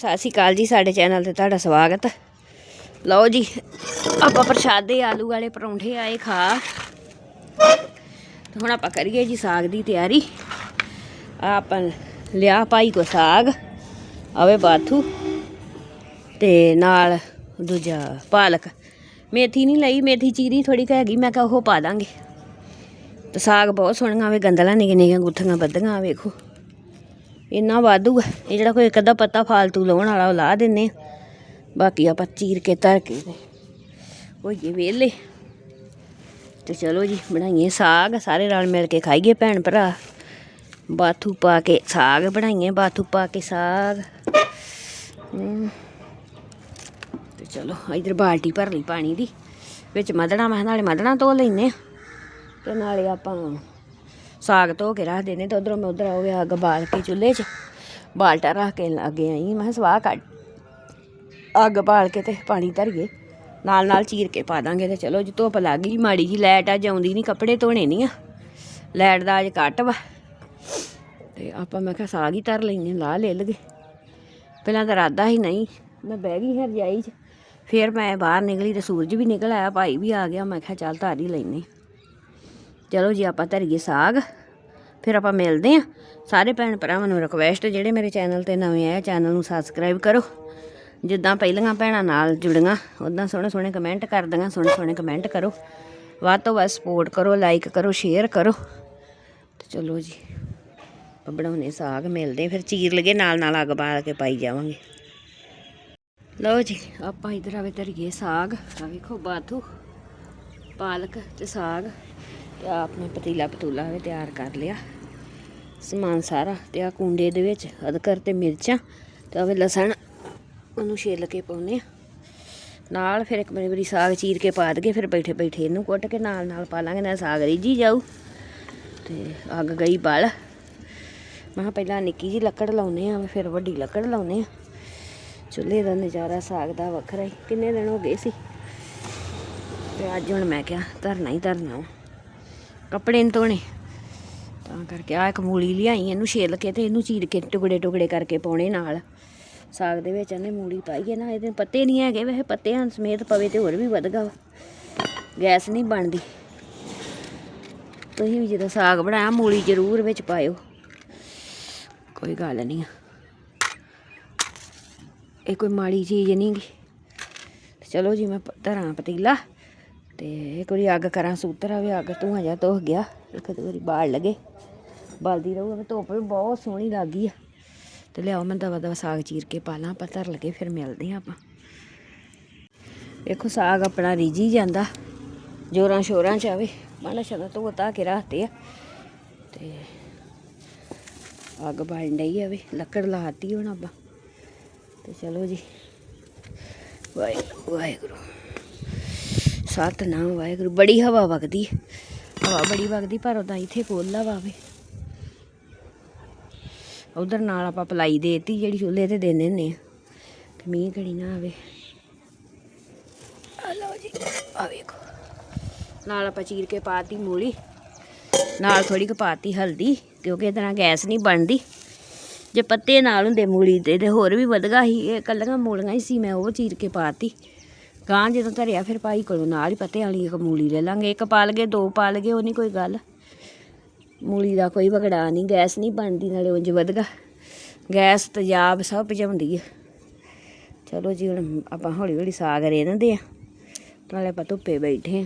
ਸਤਿ ਸ਼੍ਰੀ ਅਕਾਲ ਜੀ, ਸਾਡੇ ਚੈਨਲ ਤੇ ਤੁਹਾਡਾ ਸਵਾਗਤ। ਲਓ ਜੀ, ਆਪਾਂ ਪ੍ਰਸ਼ਾਦੇ, ਆਲੂ ਵਾਲੇ ਪਰੌਂਠੇ ਆਏ ਖਾ। ਤੇ ਹੁਣ ਆਪਾਂ ਕਰੀਏ ਜੀ ਸਾਗ ਦੀ ਤਿਆਰੀ। ਆ ਆਪਾਂ ਲਿਆ ਭਾਈ ਕੋ ਸਾਗ, ਆਵੇ ਬਾਥੂ। ਤੇ ਨਾਲ ਦੂਜਾ ਪਾਲਕ। ਮੇਥੀ ਨਹੀਂ ਲਈ, ਮੇਥੀ ਚੀਰੀ ਥੋੜੀ ਕੁ ਹੈਗੀ, ਮੈਂ ਕਿਹਾ ਉਹ ਪਾ ਦਾਂਗੇ। ਤੇ ਸਾਗ ਬਹੁਤ ਸੋਹਣਾ ਆਵੇ ਗੰਦਲਾਂ ਨਿੱਕੀਆਂ ਨਿੱਕੀਆਂ ਗੁੱਥੀਆਂ ਬੱਧੀਆਂ ਆ ਵੇਖੋ। ਇੰਨਾ ਵਾਧੂ ਆ। ਇਹ ਜਿਹੜਾ ਕੋਈ ਇੱਕ ਅੱਧਾ ਪੱਤਾ ਫਾਲਤੂ ਲਾਉਣ ਵਾਲਾ ਉਹ ਲਾ ਦਿੰਨੇ ਬਾਕੀ ਆਪਾਂ ਚੀਰ ਕੇ ਧਰ ਕੇ ਹੋਈਏ ਵੇਲੇ ਤੇ ਚਲੋ ਜੀ, ਬਣਾਈਏ ਸਾਗ। ਸਾਰੇ ਰਲ ਮਿਲ ਕੇ ਖਾਈਏ ਭੈਣ ਭਰਾ। ਬਾਥੂ ਪਾ ਕੇ ਸਾਗ ਬਣਾਈਏ, ਬਾਥੂ ਪਾ ਕੇ ਸਾਗ। ਤੇ ਚਲੋ, ਇਧਰ ਬਾਲਟੀ ਭਰ ਲਈ ਪਾਣੀ ਦੀ। ਵਿੱਚ ਮਧਣਾ ਮੈਂ ਨਾਲੇ ਮਧਣਾ ਧੋ ਲੈਨੇ ਆ। ਤੇ ਨਾਲੇ ਆਪਾਂ ਸਾਗ ਧੋ ਕੇ ਰੱਖ ਦਿੰਦੇ ਤੇ ਉਧਰੋਂ ਮੈਂ ਉਧਰ ਹੋ ਗਿਆ ਅੱਗ ਬਾਲ ਕੇ ਚੁੱਲ੍ਹੇ 'ਚ ਬਾਲਟਾ ਰੱਖ ਕੇ ਲੱਗੇ ਆਈ। ਮੈਂ ਕਿਹਾ ਸਵਾਹ ਕੱਢ। ਅੱਗ ਬਾਲ ਕੇ ਤੇ ਪਾਣੀ ਧਰੀਏ। ਨਾਲ ਨਾਲ ਚੀਰ ਕੇ ਪਾ ਦਾਂਗੇ ਤੇ ਚਲੋ ਜੀ, ਧੁੱਪ ਲੱਗ ਗਈ ਮਾੜੀ ਜੀ ਲਾਈਟ ਅੱਜ ਆਉਂਦੀ ਨਹੀਂ ਕੱਪੜੇ ਧੋਣੇ ਨਹੀਂ ਆ। ਲਾਈਟ ਦਾ ਅੱਜ ਕੱਟ ਵਾ। ਤੇ ਆਪਾਂ ਮੈਂ ਕਿਹਾ ਸਾਗ ਹੀ ਧਰ ਲੈਨੇ ਲਾ ਲੈ ਲਗੇ ਪਹਿਲਾਂ ਤਾਂ ਰਾਦਾ ਹੀ ਨਹੀਂ। ਮੈਂ ਬਹਿ ਗਈ ਹੈ ਰਜਾਈ 'ਚ। ਫਿਰ ਮੈਂ ਬਾਹਰ ਨਿਕਲੀ ਤੇ ਸੂਰਜ ਵੀ ਨਿਕਲ ਆਇਆ, ਭਾਈ ਵੀ ਆ ਗਿਆ। ਮੈਂ ਕਿਹਾ ਚੱਲ ਧਾਰ ਹੀ ਲੈਨੇ ਚਲੋ ਜੀ, ਆਪਾਂ ਧਰੀਏ ਸਾਗ। ਫਿਰ ਆਪਾਂ ਮਿਲਦੇ ਆਂ ਸਾਰੇ ਭੈਣ ਭਰਾਵਾਂ ਨੂੰ ਰਿਕਵੈਸਟ ਜਿਹੜੇ ਮੇਰੇ ਚੈਨਲ ਤੇ ਨਵੇਂ ਆਏ ਚੈਨਲ ਨੂੰ ਸਬਸਕ੍ਰਾਈਬ ਕਰੋ। ਜਿੱਦਾਂ ਪਹਿਲੀਆਂ ਭੈਣਾਂ ਨਾਲ ਜੁੜੀਆਂ ਉਦਾਂ ਸੋਹਣੇ ਸੋਹਣੇ ਕਮੈਂਟ ਕਰਦੀਆਂ, ਸੋਹਣੇ ਸੋਹਣੇ ਕਮੈਂਟ ਕਰੋ। ਵੱਧ ਤੋਂ ਵੱਧ ਸਪੋਰਟ ਕਰੋ ਲਾਈਕ ਕਰੋ ਸ਼ੇਅਰ ਕਰੋ। ਤੇ ਚਲੋ ਜੀ ਆਪਾਂ ਬਣਾਉਨੇ ਸਾਗ ਮਿਲਦੇ ਫਿਰ ਚੀਰ ਲਗੇ ਨਾਲ ਨਾਲ ਅੱਗ ਬਾਲ ਕੇ ਪਾਈ ਜਾਵਾਂਗੇ। ਲਓ ਜੀ, ਆਪਾਂ ਇਧਰ ਆਵੇ ਧਰੀਏ ਸਾਗ। ਆ ਵੇਖੋ ਬਾਥੂ, ਪਾਲਕ ਤੇ ਸਾਗ। ਤੇ ਆਹ ਆਪਣੇ ਪਤੀਲਾ ਪਤੂਲਾ ਵੀ ਤਿਆਰ ਕਰ ਲਿਆ। ਸਮਾਨ ਸਾਰਾ ਤੇ ਆ ਕੁੰਡੇ ਦੇ ਵਿੱਚ ਅਦਰਕ ਤੇ ਮਿਰਚਾਂ ਤੇ ਆਵੇ ਲਸਣ ਉਹਨੂੰ ਛੇਲ ਕੇ ਪਾਉਨੇ ਆ। ਨਾਲ ਫਿਰ ਇੱਕ ਵਾਰੀ ਵਾਰੀ ਸਾਗ ਚੀਰ ਕੇ ਪਾ ਦਗੇ ਫਿਰ ਬੈਠੇ ਬੈਠੇ ਇਹਨੂੰ ਕੁੱਟ ਕੇ ਨਾਲ ਨਾਲ ਪਾ ਲਾਂਗੇ ਨਾ ਸਾਗ ਰਿੱਝੀ ਜਾਊ। ਤੇ ਅੱਗ ਗਈ ਬਲ। ਮੈਂ ਕਿਹਾ ਪਹਿਲਾਂ ਨਿੱਕੀ ਜੀ ਲੱਕੜ ਲਾਉਨੇ ਆ ਫਿਰ ਵੱਡੀ ਲੱਕੜ ਲਾਉਨੇ ਆ। ਚੁੱਲ੍ਹੇ ਦਾ ਨਜ਼ਾਰਾ ਸਾਗ ਦਾ ਵੱਖਰਾ ਹੀ। ਕਿੰਨੇ ਦਿਨ ਹੋ ਗਏ ਸੀ? ਤੇ ਅੱਜ ਹੁਣ ਮੈਂ ਕਿਹਾ ਧਰਨਾ ਹੀ ਧਰਨਾ ਵਾ। ਕੱਪੜੇ ਨਹੀਂ ਧੋਣੇ। ਤਾਂ ਕਰਕੇ ਆ ਇੱਕ ਮੂਲੀ ਲਿਆਈ, ਇਹਨੂੰ ਛੇਲ ਕੇ ਤੇ ਇਹਨੂੰ ਚੀਰ ਕੇ ਟੁਕੜੇ ਟੁਕੜੇ ਕਰਕੇ ਪਾਉਣੇ ਨਾਲ। ਸਾਗ ਦੇ ਵਿੱਚ ਇਹਨੇ ਮੂਲੀ ਪਾਈ ਹੈ ਨਾ, ਇਹਦੇ ਪੱਤੇ ਨਹੀਂ ਹੈਗੇ, ਵੈਸੇ ਪੱਤਿਆਂ ਸਮੇਤ ਪਵੇ ਤੇ ਹੋਰ ਵੀ ਵਧਗਾ ਵਾ ਗੈਸ ਨਹੀਂ ਬਣਦੀ। ਤੁਸੀਂ ਵੀ ਜਦੋਂ ਸਾਗ ਬਣਾਇਆ, ਮੂਲੀ ਜ਼ਰੂਰ ਵਿੱਚ ਪਾਇਓ। ਕੋਈ ਗੱਲ ਨਹੀਂ ਇਹ ਕੋਈ ਮਾੜੀ ਚੀਜ਼ ਨਹੀਂ ਗੀ। ਚਲੋ ਜੀ, ਮੈਂ ਧਰਾਂ ਪਤੀਲਾ, ਤੇ ਇੱਕ ਵਾਰੀ ਅੱਗ ਕਰਾਂ ਸੂਤਰ, ਆਵੇ ਅੱਗ ਧੂਆਂ ਜਾ ਧੋ ਗਿਆ ਇੱਕ ਵਾਰੀ ਬਾਲ ਲਗੇ। ਬਲਦੀ ਰਹੂਗਾ ਧੁੱਪ ਵੀ ਬਹੁਤ ਸੋਹਣੀ ਲੱਗੀ ਆ। ਤੇ ਲਿਆਓ, ਮੈਂ ਦਵਾ ਦਵਾ ਸਾਗ ਚੀਰ ਕੇ ਪਾ ਲਾਂ, ਆਪਾਂ ਧਰ ਲਗੇ, ਫਿਰ ਮਿਲਦੇ ਆ ਆਪਾਂ। ਦੇਖੋ, ਸਾਗ ਆਪਣਾ ਰੀਜੀ ਜਾਂਦਾ। ਜੋਰਾਂ ਸ਼ੋਰਾਂ ਚ ਆਵੇ ਮਾਣਾ ਸ਼ਦਾ ਧੋ ਤਾ ਕੇ ਰੱਖਤੇ ਆ। ਤੇ ਅੱਗ ਬਾਲਣ ਡਈ ਆਵੇ ਲੱਕੜ ਲਾਤੀ ਹੁਣ ਆਪਾਂ। ਤੇ ਚਲੋ ਜੀ। ਵਾਹਿਗੁਰੂ ਵਾਹਿਗੁਰੂ। ਸਤਨਾਮ ਵਾਹਿਗੁਰੂ। ਬੜੀ ਹਵਾ ਵਗਦੀ ਹਵਾ ਬੜੀ ਵਗਦੀ, ਪਰ ਉਦਾਂ ਇੱਥੇ ਕੋਲਾ ਵਾਵੇ। ਉਧਰ ਨਾਲ ਆਪਾਂ ਪਲਾਈ ਦੇਤੀ, ਜਿਹੜੀ ਚੁੱਲ੍ਹੇ ਤੇ ਦਿੰਦੇ ਹੁੰਦੇ ਨੇ ਕਿ ਮੀਂਹ ਘੜੀ ਨਾ ਆਵੇ। ਆ ਲਓ ਜੀ ਆ ਵੇਖੋ। ਨਾਲ ਆਪਾਂ ਚੀਰ ਕੇ ਪਾਤੀ ਮੂਲੀ। ਨਾਲ ਥੋੜੀ ਕੁ ਪਾਤੀ ਹਲਦੀ, ਕਿਉਂਕਿ ਇਹਦੇ ਨਾਲ ਗੈਸ ਨਹੀਂ ਬਣਦੀ। ਜੇ ਪੱਤੇ ਨਾਲ ਹੁੰਦੇ ਮੂਲੀ ਦੇ, ਤੇ ਹੋਰ ਵੀ ਵਧਗਾ ਸੀ। ਇਹ ਕੱਲੀਆਂ ਮੂਲੀਆਂ ਹੀ ਸੀ, ਮੈਂ ਉਹ ਚੀਰ ਕੇ ਪਾਤੀ। ਗਾਂ ਜਦੋਂ ਧਰਿਆ, ਫਿਰ ਭਾਈ ਕੋਲੋਂ ਨਾਲ ਹੀ ਪੱਤੇ ਵਾਲੀ ਇੱਕ ਮੂਲੀ ਲੈ ਲਾਂਗੇ। ਇੱਕ ਪਾ ਲਗੇ, ਦੋ ਪਾ ਲਗੇ, ਉਹ ਨਹੀਂ ਕੋਈ ਗੱਲ। ਮੂਲੀ ਦਾ ਕੋਈ ਵਗੜਾ ਨਹੀਂ ਗੈਸ ਨਹੀਂ ਬਣਦੀ, ਨਾਲੇ ਉਂਝ ਵਧਗਾ। ਗੈਸ ਤੇਜ਼ਾਬ ਸਭ ਭਜਾਉਂਦੀ ਆ। ਚਲੋ ਜੀ, ਹੁਣ ਆਪਾਂ ਹੌਲੀ ਹੌਲੀ ਸਾਗ ਰੇਨਦੇ ਆ। ਨਾਲੇ ਆਪਾਂ ਧੁੱਪੇ ਬੈਠੇ ਆ।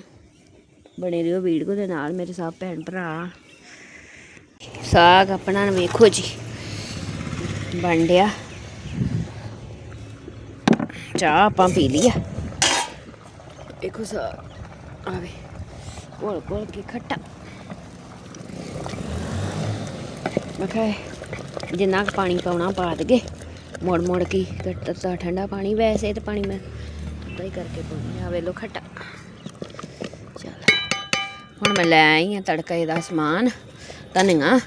ਬਣੇ ਰਹੋ ਵੀਡੀਓ ਦੇ ਨਾਲ, ਮੇਰੇ ਸਭ ਭੈਣ ਭਰਾ। ਸਾਗ ਆਪਣਾ ਨੂੰ ਵੇਖੋ ਜੀ, ਬਣ ਡਿਆ। ਚਾਹ ਆਪਾਂ ਪੀ ਲਈ ਆ। ਵੇਖੋ ਸਾਗ, ਆਵੇ। ਕੋਲ ਕੋਲ ਕੇ ਖੱਟਾ। ਮੈਂ ਕਿਹਾ ਜਿੰਨਾ ਕੁ ਪਾਣੀ ਪਾਉਣਾ, ਪਾ ਦਗੇ ਮੋੜ ਮੋੜ ਕੇ ਤੱਤਾ ਠੰਡਾ ਪਾਣੀ ਵੈਸੇ ਤੇ ਪਾਣੀ ਮੈਂ ਤੱਤਾ ਹੀ ਕਰਕੇ ਪਾਉਣੀ ਆ ਵੇਲੋ ਖੱਟਾ। ਹੁਣ ਮੈਂ ਲੈ ਆਈ ਆ ਤੜਕੇ ਦਾ ਸਮਾਨ, ਧਨੀਆ।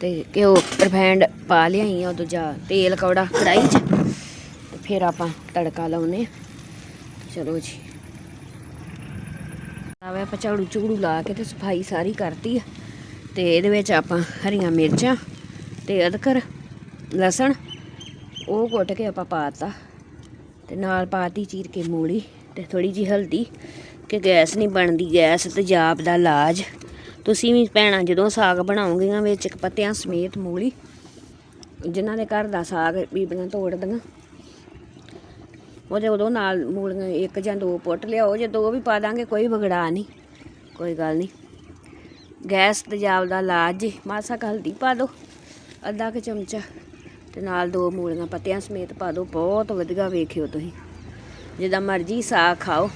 ਤੇ ਘਿਓ ਰਿਫਾਈਂਡ ਪਾ ਲਿਆਈ ਆ ਉਹ ਦੂਜਾ ਤੇਲ ਕੌੜਾ ਕੜਾਈ 'ਚ। ਤੇ ਫਿਰ ਆਪਾਂ ਤੜਕਾ ਲਾਉਨੇ ਆ ਚਲੋ ਜੀ। ਆਵੇ ਆਪਾਂ ਝਾੜੂ ਝੂੜੂ ਲਾ ਕੇ ਤੇ ਸਫ਼ਾਈ ਸਾਰੀ ਕਰਤੀ ਆ। ਤੇ ਇਹਦੇ ਵਿੱਚ ਆਪਾਂ ਹਰੀਆਂ ਮਿਰਚਾਂ ਤੇ ਅਦਰਕ, ਲਸਣ, ਉਹ ਕੁੱਟ ਕੇ ਆਪਾਂ ਪਾਤਾ ਤੇ ਨਾਲ ਪਾਤੀ ਚੀਰ ਕੇ ਮੂਲੀ ਤੇ ਥੋੜੀ ਜੀ ਹਲਦੀ ਕਿ ਗੈਸ ਨਹੀਂ ਬਣਦੀ, ਗੈਸ ਤੇਜ਼ਾਬ ਦਾ ਇਲਾਜ। ਤੁਸੀਂ ਵੀ ਭੈਣਾਂ ਜਦੋਂ ਸਾਗ ਬਣਾਉਂਗੀਆਂ ਵਿੱਚ ਇੱਕ ਪੱਤਿਆਂ ਸਮੇਤ ਮੂਲੀ, ਜਿਨ੍ਹਾਂ ਦੇ ਘਰ ਦਾ ਸਾਗ ਬੀਬੀਆਂ ਤੋੜਦੀਆਂ, ਉਹਦੇ ਉਦੋਂ ਨਾਲ ਮੂਲੀਆਂ ਇੱਕ ਜਾਂ ਦੋ ਪੁੱਟ ਲਿਆਓ, ਜੇ ਦੋ ਵੀ ਪਾ ਦਾਂਗੇ ਕੋਈ ਵਿਗੜਾ ਨਹੀਂ, ਕੋਈ ਗੱਲ ਨਹੀਂ। ਗੈਸ ਤੇਜ਼ਾਬ ਦਾ ਇਲਾਜ ਜੀ। ਮਾਸਾ ਕੁ ਹਲਦੀ ਪਾ ਦਿਓ ਅੱਧਾ ਕੁ ਚਮਚਾ। ਤੇ ਨਾਲ ਦੋ ਮੂਲੀਆਂ ਪੱਤਿਆਂ ਸਮੇਤ ਪਾ ਦਿਓ ਬਹੁਤ ਵਧੀਆ ਵੇਖਿਓ ਤੁਸੀਂ। ਜਿੱਦਾਂ ਮਰਜ਼ੀ ਸਾਗ ਖਾਓ।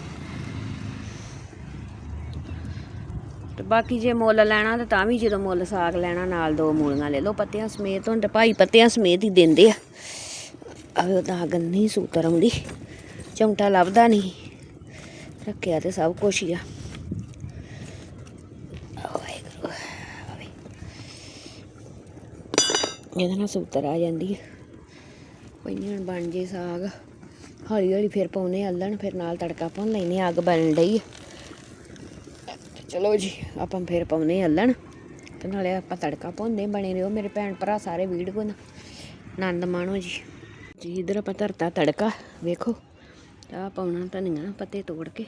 ਤੇ ਬਾਕੀ ਜੇ ਮੁੱਲ ਲੈਣਾ ਤਾਂ ਤਾਂ ਵੀ ਜਦੋਂ ਮੁੱਲ ਸਾਗ ਲੈਣਾ, ਨਾਲ ਦੋ ਮੂਲੀਆਂ ਲੈ ਲਓ। ਪੱਤਿਆਂ ਸਮੇਤ ਹੁਣ ਤੇ ਭਾਈ ਪੱਤਿਆਂ ਸਮੇਤ ਹੀ ਦਿੰਦੇ ਆ। ਆਵੇ ਉਹ ਤਾਂ ਗੰਨੀ ਸੂਤਰ ਆਉਂਦੀ। ਚਮਟਾ ਲੱਭਦਾ ਨਹੀਂ। ਰੱਖਿਆ ਤੇ ਸਭ ਕੁਛ ਹੀ ਆ ਵਾਹਿਗੁਰੂ ਆਵੇ। ਇਹਦੇ ਨਾਲ ਸੂਤਰ ਆ ਜਾਂਦੀ ਹੈ। ਕੋਈ ਨਹੀਂ ਹੁਣ ਬਣ ਜੇ ਸਾਗ। ਹੌਲੀ ਹੌਲੀ ਫਿਰ ਪਾਉਨੇ ਅੱਲਣ, ਫਿਰ ਨਾਲ ਤੜਕਾ ਪਾਉਣ ਲੈਨੇ ਅੱਗ ਬਲਣ ਡਈ ਚਲੋ ਜੀ, ਆਪਾਂ ਫਿਰ ਪਾਉਨੇ ਅੱਲਣ। ਤੇ ਨਾਲੇ ਆਪਾਂ ਤੜਕਾ ਪਾਉਂਦੇ ਬਣੇ ਰਹੋ ਮੇਰੇ ਭੈਣ ਭਰਾ ਸਾਰੇ ਵੀਡੀਓ ਨਾ ਆਨੰਦ ਮਾਣੋ ਜੀ। ਜੀ, ਇਧਰ ਆਪਾਂ ਧਰਤਾ ਤੜਕਾ, ਵੇਖੋ। ਆ ਪਾਉਣਾ ਧਨੀਆ ਪੱਤੇ ਤੋੜ ਕੇ।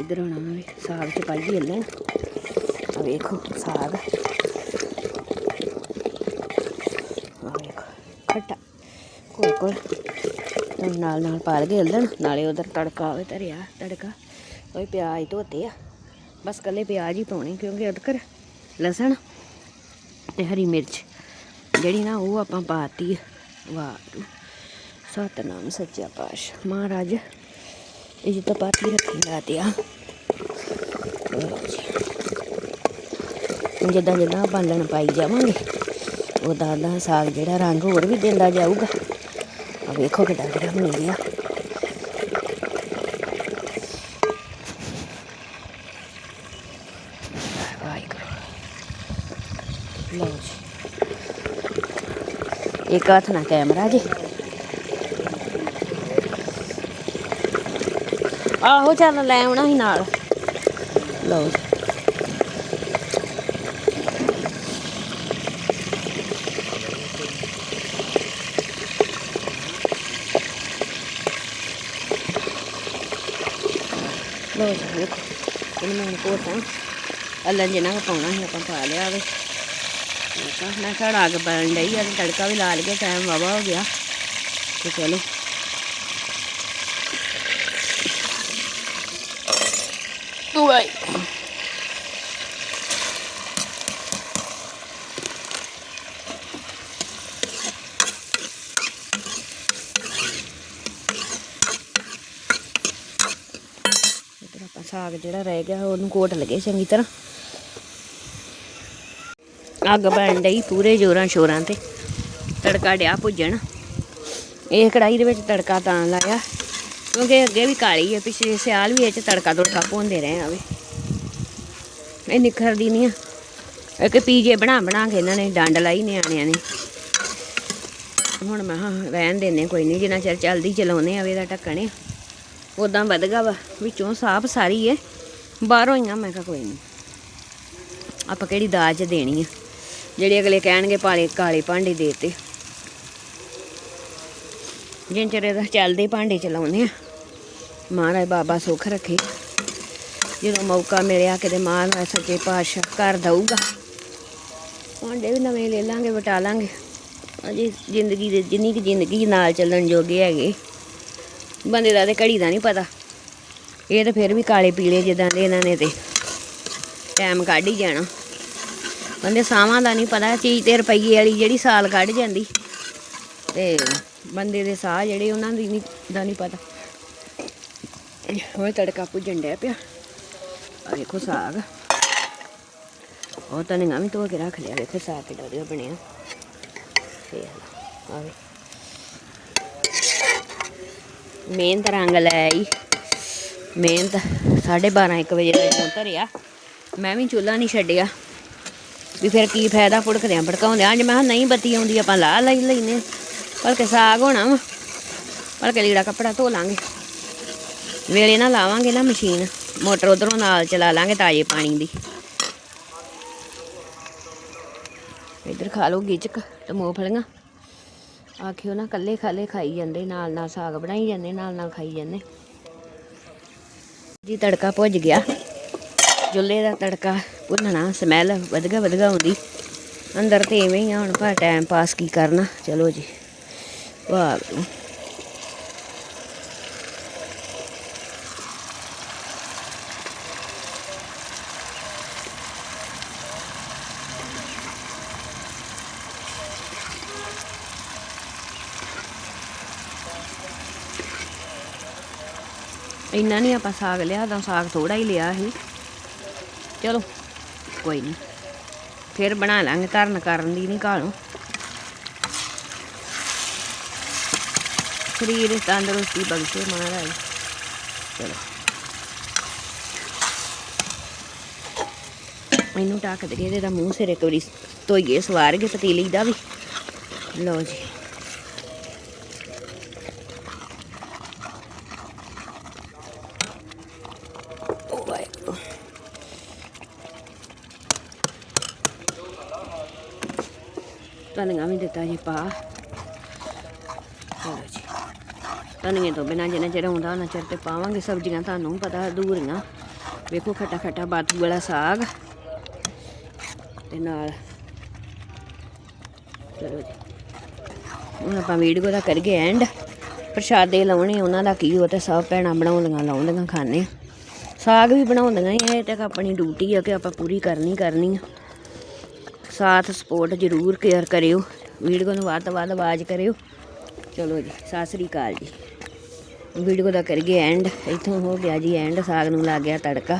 ਇਧਰ ਆਉਣਾ ਮੈਂ ਸਾਗ ਚ ਪਾਈ ਅੱਲਣ। ਵੇਖੋ, ਸਾਗ ਆ ਵੇਖੋ ਖੱਟਾ ਕੋਲ ਕੋਲ ਤੇ ਨਾਲ ਨਾਲ ਪਾ ਲਗੇ ਹਲਦਣ, ਨਾਲੇ ਉਧਰ ਤੜਕਾ ਹੋਵੇ ਧਰਿਆ ਤੜਕਾ। ਉਹ ਪਿਆਜ਼ ਧੋਤੇ ਆ। ਬਸ ਕੱਲੇ ਪਿਆਜ਼ ਹੀ ਪਾਉਣੇ, ਕਿਉਂਕਿ ਅਦਕਰ ਲਸਣ ਤੇ ਹਰੀ ਮਿਰਚ। ਜਿਹੜੀ ਨਾ ਉਹ ਆਪਾਂ ਪਾਤੀ ਵਾਹ, ਸਤਨਾਮ ਸੱਚਾ ਪਾਸ਼ ਮਹਾਰਾਜ, ਇਹ ਜਿੱਤਾ ਪਾਤੀ ਰੱਖੀ ਲਾਤੇ ਆ ਜਿੱਦਾਂ ਜਿੱਦਾਂ ਬਾਲਣ ਪਾਈ ਜਾਵਾਂਗੇ ਉਹਦਾ ਦਾ ਸਾਗ ਜਿਹੜਾ ਰੰਗ ਹੋਰ ਵੀ ਦਿੰਦਾ ਜਾਊਗਾ। ਵੇਖੋ ਕਿੱਦਾਂ ਕਿੱਦਾਂ ਬਣੀ ਗਿਆ ਲਓ ਜੀ ਇੱਕ ਹੱਥ ਨਾਲ ਕੈਮਰਾ ਜੀ ਆਹੋ ਚੱਲ ਲੈ ਆਉਣਾ ਸੀ ਨਾਲ ਲਓ ਜੀ ਲੋ ਜੀ ਵੇਖੋ ਇਹਨੂੰ ਮੈਂ ਕੋਟਾਂ ਅੱਲਣ ਜਿਨਾ ਪਾਉਣਾ ਸੀ ਆਪਾਂ ਪਾ ਲਿਆ ਵੇ ਠੀਕ ਆ ਮੈਂ ਸਾਡਾ ਅੱਗ ਬਣ ਡਈ ਆ ਤੜਕਾ ਵੀ ਲਾ ਲਿਆ ਟਾਈਮ ਵਾਵਾ ਹੋ ਗਿਆ ਤੇ ਚਲੋ ਵਾਈ ਇਧਰ ਆਪਾਂ ਸਾਗ ਜਿਹੜਾ ਰਹਿ ਗਿਆ, ਉਹਨੂੰ ਕੋਟ ਲਗੇ ਚੰਗੀ ਤਰ੍ਹਾਂ। ਅੱਗ ਬਣ ਲਈ ਪੂਰੇ ਜੋਰਾਂ ਸ਼ੋਰਾਂ ਤੇ। ਤੜਕਾ ਡਿਆ ਭੁੱਜਣ। ਇਹ ਕੜਾਈ ਦੇ ਵਿੱਚ ਤੜਕਾ ਤਾਂ ਲਾਇਆ, ਕਿਉਂਕਿ ਅੱਗੇ ਵੀ ਕਾਲੀ ਹੈ ਪਿਛਲੇ ਸਿਆਲ ਵੀ ਇਹ ਚ ਤੜਕਾ ਤੁੜਕਾ ਪਾਉਂਦੇ ਰਹੇ ਆਵੇ ਇਹ ਨਿਖਰਦੀ ਨਹੀਂ ਆ। ਇੱਕ ਪੀਜੇ ਬਣਾ ਬਣਾ ਕੇ ਇਹਨਾਂ ਨੇ ਡੰਡ ਲਾਈ ਨਿਆਣਿਆਂ ਨੇ। ਹੁਣ ਮੈਂ ਹਾਂ ਰਹਿਣ ਦੇਨੇ ਕੋਈ ਨਹੀਂ ਜਿੰਨਾ ਚਿਰ ਚੱਲਦੀ ਚਲਾਉਨੇ ਆਵੇ ਦਾ ਢੱਕਣੇ ਉਦਾਂ ਗਿਆ ਵਾ, ਵਿੱਚੋਂ ਸਾਫ਼ ਸਾਰੀ ਹੈ ਬਾਹਰੋਂ ਹੀ ਆ ਮੈਂ ਕਿਹਾ ਕੋਈ ਨਹੀਂ ਆਪਾਂ ਕਿਹੜੀ ਦਾਜ ਦੇਣੀ ਆ? ਜਿਹੜੇ ਅਗਲੇ ਕਹਿਣਗੇ ਪਾਲੇ ਕਾਲੇ ਭਾਂਡੇ ਦੇਤੇ। ਜਿੰਨ ਚਿਰ ਇਹਦਾ ਚੱਲਦੇ ਭਾਂਡੇ ਚਲਾਉਂਦੇ ਆ, ਮਹਾਰਾਜ ਬਾਬਾ ਸੁੱਖ ਰੱਖੇ। ਜਦੋਂ ਮੌਕਾ ਮਿਲਿਆ, ਕਿਤੇ ਮਹਾਰਾਜ ਸੱਚੇ ਪਾਤਸ਼ਾਹ ਕਰ ਦਊਗਾ। ਭਾਂਡੇ ਵੀ ਨਵੇਂ ਲੈ ਲਾਂਗੇ, ਵਟਾ ਲਾਂਗੇ। ਅਜੇ ਜ਼ਿੰਦਗੀ ਦੇ ਜਿੰਨੀ ਕਿ ਜ਼ਿੰਦਗੀ ਨਾਲ ਚੱਲਣ ਜੋਗੇ ਹੈਗੇ। ਬੰਦੇ ਦਾ ਤੇ ਘੜੀ ਦਾ ਨਹੀਂ ਪਤਾ। ਇਹ ਤਾਂ ਫਿਰ ਵੀ ਕਾਲੇ ਪੀਲੇ ਜਿੱਦਾਂ ਦੇ ਇਹਨਾਂ ਨੇ ਤੇ ਟਾਈਮ ਕੱਢ ਹੀ ਜਾਣਾ। ਬੰਦੇ ਸਾਵਾਂ ਦਾ ਨਹੀਂ ਪਤਾ, ਚੀਜ਼ ਤੇ ਰੁਪਈਏ ਵਾਲੀ ਜਿਹੜੀ ਸਾਲ ਕੱਢ ਜਾਂਦੀ। ਤੇ ਬੰਦੇ ਦੇ ਸਾਹ ਜਿਹੜੇ ਉਹਨਾਂ ਦੀ ਨਹੀਂ, ਦਾ ਨਹੀਂ ਪਤਾ। ਹੋਏ ਤੜਕਾ ਭੁੱਜਣ ਡਿਆ ਪਿਆ। ਆ ਵੇਖੋ ਸਾਗ। ਉਹ ਧਨੀਆ ਵੀ ਧੋ ਕੇ ਰੱਖ ਲਿਆ। ਵੇਖੋ ਸਾਗ ਕਿੱਡਾ ਵਧੀਆ ਬਣਿਆ। ਤੇ ਆ ਵੇ ਮਿਹਨਤ ਰੰਗ ਲੈ ਆਈ। ਮਿਹਨਤ 12:30 1 ਵਜੇ ਦਾ ਜਦੋਂ ਧਰਿਆ, ਮੈਂ ਵੀ ਚੁੱਲ੍ਹਾ ਨਹੀਂ ਛੱਡਿਆ। ਵੀ ਫਿਰ ਕੀ ਫਾਇਦਾ ਭੁੜਕਦਿਆਂ ਭੜਕਾਉਂਦਿਆਂ? ਅੱਜ ਮੈਂ ਕਿਹਾ ਨਹੀਂ ਬੱਤੀ ਆਉਂਦੀ, ਆਪਾਂ ਲਾ ਲਈ ਲੈਨੇ ਭਲਕੇ ਸਾਗ ਹੋਣਾ ਵਾ। ਭਲਕੇ ਲੀੜਾ ਕੱਪੜਾ ਧੋ ਲਾਂਗੇ। ਵੇਲੇ ਨਾਲ ਲਾਵਾਂਗੇ ਨਾ ਮਸ਼ੀਨ। ਮੋਟਰ ਉਧਰੋਂ ਨਾਲ ਚਲਾ ਲਾਂਗੇ ਤਾਜ਼ੇ ਪਾਣੀ ਦੀ। ਇੱਧਰ ਖਾ ਲਓ ਗਿਚਕ ਤੇ ਮੂੰਗਫਲੀਆਂ। ਆਖਿਓ ਨਾ ਕੱਲੇ ਖਾਲੇ ਖਾਈ ਜਾਂਦੇ, ਨਾਲ ਨਾਲ ਸਾਗ ਬਣਾਈ ਜਾਂਦੇ, ਨਾਲ ਨਾਲ ਖਾਈ ਜਾਂਦੇ। ਜੀ ਤੜਕਾ ਭੁੱਜ ਗਿਆ। ਜੁੱਲੇ ਦਾ ਤੜਕਾ ਭੁੰਨਣਾ ਸਮੈਲ ਵਧਗਾ ਵਧਗਾ ਆਉਂਦੀ। ਅੰਦਰ ਤੇ ਐਵੇਂ ਹੀ ਆ, ਹੁਣ ਭਾ ਟਾਈਮ ਪਾਸ ਕੀ ਕਰਨਾ। ਚਲੋ ਜੀ, ਵਾਹ। ਇੰਨਾ ਨਹੀਂ ਆਪਾਂ ਸਾਗ ਲਿਆ ਤਾਂ ਸਾਗ ਥੋੜਾ ਹੀ ਲਿਆ ਸੀ। ਚਲੋ, ਕੋਈ ਨਹੀਂ ਫਿਰ ਬਣਾ ਲਾਂਗੇ, ਧਰਨ ਕਰਨ ਦੀ ਨਹੀਂ ਕਾਲੋਂ ਸਰੀਰ ਤੰਦਰੁਸਤੀ ਬਖਸ਼ੇ ਮਹਾਰਾਜ। ਚਲੋ। ਇਹਨੂੰ ਢੱਕ ਦਈਏ ਇਹਦੇ ਦਾ ਮੂੰਹ ਸਿਰ ਇੱਕ ਵਾਰੀ ਧੋਈਏ, ਸਵਾਰ ਕੇ ਪਤੀਲੀ ਦਾ ਵੀ। ਲਓ ਜੀ। ਧਨੀਆ ਵੀ ਦਿੱਤਾ ਜੀ ਪਾ ਚਲੋ ਜੀ ਧਨੀਏ ਤੋਂ ਬਿਨਾਂ ਜਿੰਨਾ ਚਿਰ ਆਉਂਦਾ ਉਹਨਾਂ ਚਿਰ ਤੇ ਪਾਵਾਂਗੇ ਸਬਜ਼ੀਆਂ ਤੁਹਾਨੂੰ ਪਤਾ ਅਧੂਰੀਆਂ ਵੇਖੋ ਖੱਟਾ ਖੱਟਾ ਬਾਥੂ ਵਾਲਾ ਸਾਗ ਤੇ ਨਾਲ ਚਲੋ ਜੀ ਹੁਣ ਆਪਾਂ ਵੀਡੀਓ ਦਾ ਕਰੀਏ ਐਂਡ ਪ੍ਰਸ਼ਾਦੇ ਲਾਉਣੇ ਉਹਨਾਂ ਦਾ ਕੀ ਉਹ ਤੇ ਸਭ ਭੈਣਾਂ ਬਣਾਉਂਦੀਆਂ ਲਾਉਂਦੀਆਂ ਖਾਣੇ। ਸਾਗ ਵੀ ਬਣਾਉਂਦੀਆਂ ਹੀ ਇਹ ਤੇ ਆਪਣੀ ਡਿਊਟੀ ਆ ਕਿ ਆਪਾਂ ਪੂਰੀ ਕਰਨੀ ਕਰਨੀ ਆ। ਸਾਥ ਸਪੋਰਟ ਜ਼ਰੂਰ ਕੇਅਰ ਕਰਿਓ। ਵੀਡੀਓ ਨੂੰ ਵੱਧ ਤੋਂ ਵੱਧ ਆਵਾਜ਼ ਕਰਿਓ। ਚਲੋ ਜੀ, ਸਤਿ ਸ੍ਰੀ ਅਕਾਲ ਜੀ। ਵੀਡੀਓ ਦਾ ਕਰੀਏ ਐਂਡ ਇੱਥੋਂ ਹੋ ਗਿਆ ਜੀ ਐਂਡ ਸਾਗ ਨੂੰ ਲੱਗ ਗਿਆ ਤੜਕਾ।